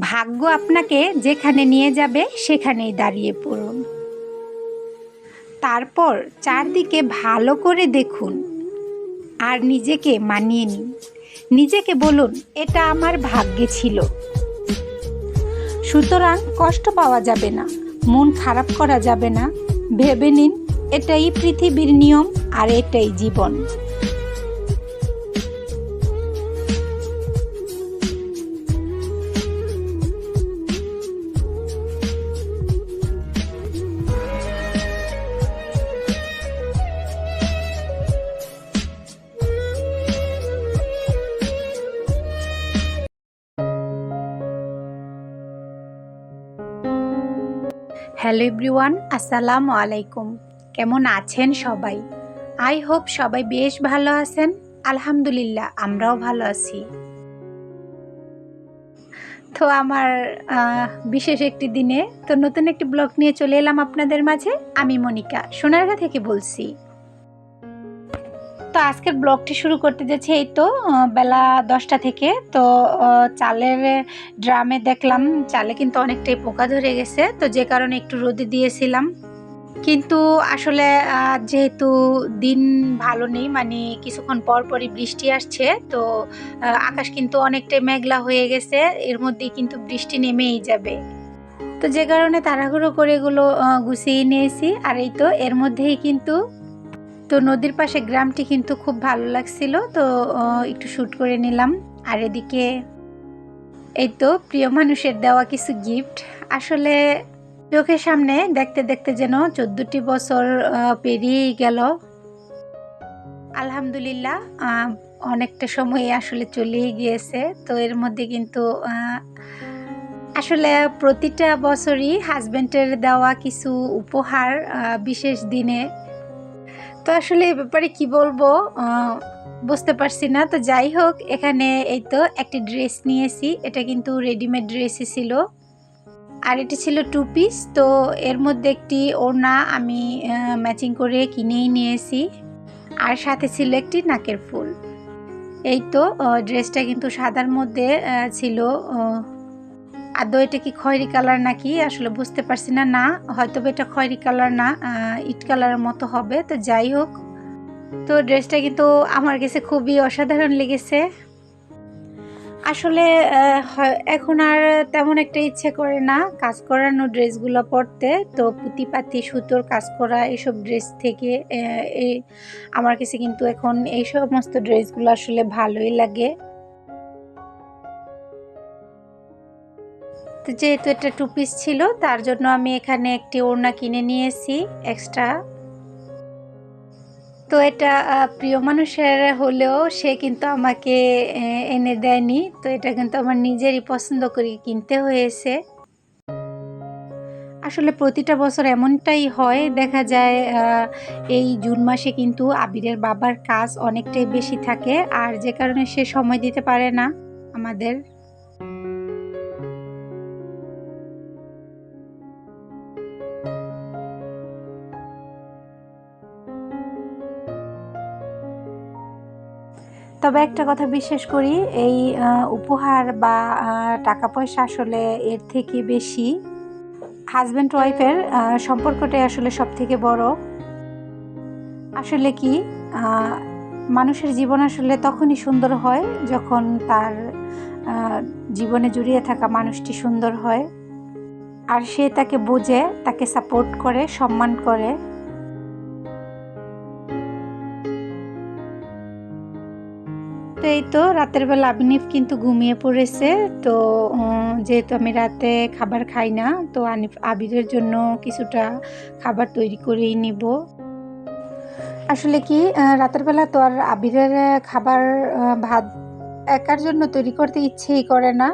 ভাগ্য আপনাকে যেখানে নিয়ে যাবে, সেখানেই দাঁড়িয়ে পড়ুন। তারপর চারদিকে ভালো করে দেখুন আর নিজেকে মানিয়ে নিন। নিজেকে বলুন, এটা আমার ভাগ্যে ছিল। সুতরাং কষ্ট পাওয়া যাবে না, মন খারাপ করা যাবে না। ভেবে নিন, এটাই পৃথিবীর নিয়ম আর এটাই জীবন। হ্যালো এভরিওয়ান, আসসালামু আলাইকুম। কেমন আছেন সবাই? আই হোপ সবাই বেশ ভালো আছেন। আলহামদুলিল্লাহ, আমরাও ভালো আছি। তো আমার বিশেষ একটি দিনে তো নতুন একটি ব্লগ নিয়ে চলে এলাম আপনাদের মাঝে। আমি মনিকা, সোনারগা থেকে বলছি। তো আজকের ব্লগটি শুরু করতে যাচ্ছি এই তো বেলা দশটা থেকে। তো চালের ড্রামে দেখলাম, চালে কিন্তু অনেকটাই পোকা ধরে গেছে। তো যে কারণে একটু রোদে দিয়েছিলাম। কিন্তু আসলে যেহেতু দিন ভালো নেই মানে কিছুক্ষণ পর পরই বৃষ্টি আসছে, তো আকাশ কিন্তু অনেকটাই মেঘলা হয়ে গেছে। এর মধ্যেই কিন্তু বৃষ্টি নেমেই যাবে। তো যে কারণে তাড়াহুড়ো করে এগুলো গুছিয়ে নিয়েছি। আর এই তো, এর মধ্যেই কিন্তু তো নদীর পাশে গ্রামটি কিন্তু খুব ভালো লাগছিল, তো একটু শ্যুট করে নিলাম। আর এদিকে এই তো প্রিয় মানুষের দেওয়া কিছু গিফট আসলে চোখের সামনে দেখতে দেখতে যেন চোদ্দটি বছর পেরিয়েই গেল। আলহামদুলিল্লাহ অনেকটা সময় আসলে চলেই গিয়েছে। তো এর মধ্যে কিন্তু আসলে প্রতিটা বছরই হাজব্যান্ডের দেওয়া কিছু উপহার বিশেষ দিনে তো আসলে এ ব্যাপারে কি বলব? বুঝতে পারছি না। তো যাই হোক, এখানে এই তো একটি ড্রেস নিয়েছি। এটা কিন্তু রেডিমেড ড্রেসই ছিল। আর এটি ছিল টু পিস তো এর মধ্যে একটি ওড়না আমি ম্যাচিং করে কিনেই নিয়েছি। আর সাথে ছিল একটি নাকের ফুল। এই তো ড্রেসটা কিন্তু সাদার মধ্যে ছিল আদৌ এটা কি খয়েরি কালার নাকি? আসলে বুঝতে পারছি না না হয়তো এটা খয়েরি কালার না ইট কালারের মতো হবে, তো যাই হোক। তো ড্রেসটা কিন্তু আমার কাছে খুবই অসাধারণ লেগেছে। আসলে এখন আর তেমন একটা ইচ্ছে করে না কাজ করানো ড্রেসগুলো পরতে, তো পুঁতি পাতি, সুতোর কাজ করা এইসব ড্রেস থেকে আমার কাছে কিন্তু এখন এই সমস্ত ড্রেসগুলো আসলে ভালোই লাগে। তো যেহেতু এটা টু পিস ছিল, তার জন্য আমি এখানে একটি ওড়না কিনে নিয়েছি এক্সট্রা তো এটা প্রিয় মানুষের হলেও সে কিন্তু আমাকে এনে দেয়নি। তো এটা কিন্তু আমার নিজেরই পছন্দ করে কিনতে হয়েছে। আসলে প্রতিটা বছর এমনটাই হয়, দেখা যায় এই জুন মাসে কিন্তু আবিরের বাবার কাজ অনেকটাই বেশি থাকে, আর যে কারণে সে সময় দিতে পারে না আমাদের। তবে একটা কথা বিশ্বাস করি, এই উপহার বা টাকা পয়সা আসলে এর থেকে বেশি হাজব্যান্ড ওয়াইফের সম্পর্কটাই আসলে সব থেকে বড়। আসলে কি মানুষের জীবন আসলে তখনই সুন্দর হয় যখন তার জীবনে জড়িয়ে থাকা মানুষটি সুন্দর হয়। আর সে তাকে বোঝে, তাকে সাপোর্ট করে, সম্মান করে। এই তো রাতের বেলা আবিনিফ কিন্তু ঘুমিয়ে পড়েছে। তো যেহেতু আমি রাতে খাবার খাই না, তো আনিফ, আবিরের জন্য কিছুটা খাবার তৈরি করেই নিব। আসলে কি রাতের বেলা তো আর আবিরের খাবার ভাত একার জন্য তৈরি করতে ইচ্ছেই করে না।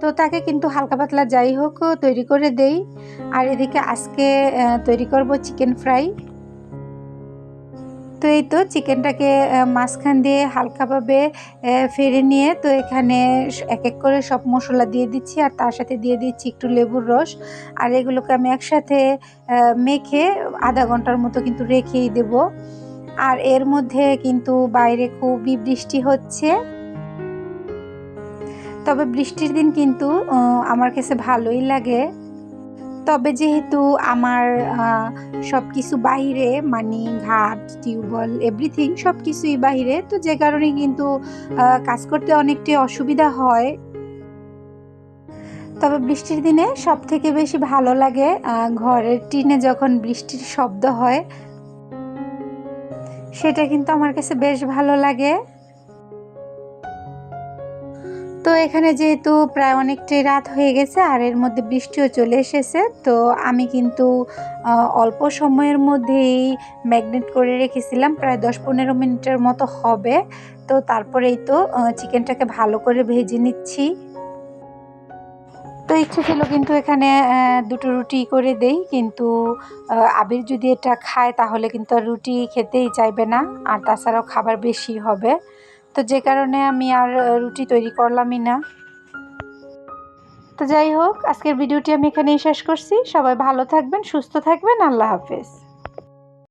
তো তাকে কিন্তু হালকা পাতলা যাই হোক, তৈরি করে দেই। আর এদিকে আজকে তৈরি করব চিকেন ফ্রাই। তো এই তো চিকেনটাকে মাঝখান দিয়ে হালকাভাবে ফেড়ে নিয়ে তো এখানে এক এক করে সব মশলা দিয়ে দিচ্ছি আর তার সাথে দিয়ে দিচ্ছি একটু লেবুর রস। আর এগুলোকে আমি একসাথে মেখে আধা ঘণ্টার মতো কিন্তু রেখেই দেব। আর এর মধ্যে কিন্তু বাইরে খুবই বৃষ্টি হচ্ছে। তবে বৃষ্টির দিন কিন্তু আমার কাছে ভালোই লাগে। তবে যেহেতু আমার সব কিছু বাইরে মানে ঘাট, টিউবওয়েল, এভরিথিং সব কিছুই বাইরে তো যে কারণে কিন্তু কাজ করতে অনেকটাই অসুবিধা হয়। তবে বৃষ্টির দিনে সব থেকে বেশি ভালো লাগে ঘরের টিনে যখন বৃষ্টির শব্দ হয়, সেটা কিন্তু আমার কাছে বেশ ভালো লাগে। তো এখানে যেহেতু প্রায় অনেকটাই রাত হয়ে গেছে আর এর মধ্যে বৃষ্টিও চলে এসেছে, তো আমি কিন্তু অল্প সময়ের মধ্যেই ম্যাগনেট করে রেখেছিলাম, প্রায় দশ পনেরো মিনিটের মতো হবে। তো তারপরেই তো চিকেনটাকে ভালো করে ভেজে নিচ্ছি। তো ইচ্ছে ছিল কিন্তু এখানে দুটো রুটি করে দেই, কিন্তু আবির যদি এটা খায় তাহলে কিন্তু রুটি খেতেই চাইবে না, আর তাছাড়াও খাবার বেশি হবে। তো যে কারণে আমি আর রুটি তৈরি করলামই না। তো যাই হোক, আজকের ভিডিওটি আমি এখানেই শেষ করছি। সবাই ভালো থাকবেন, সুস্থ থাকবেন। আল্লাহ হাফেজ।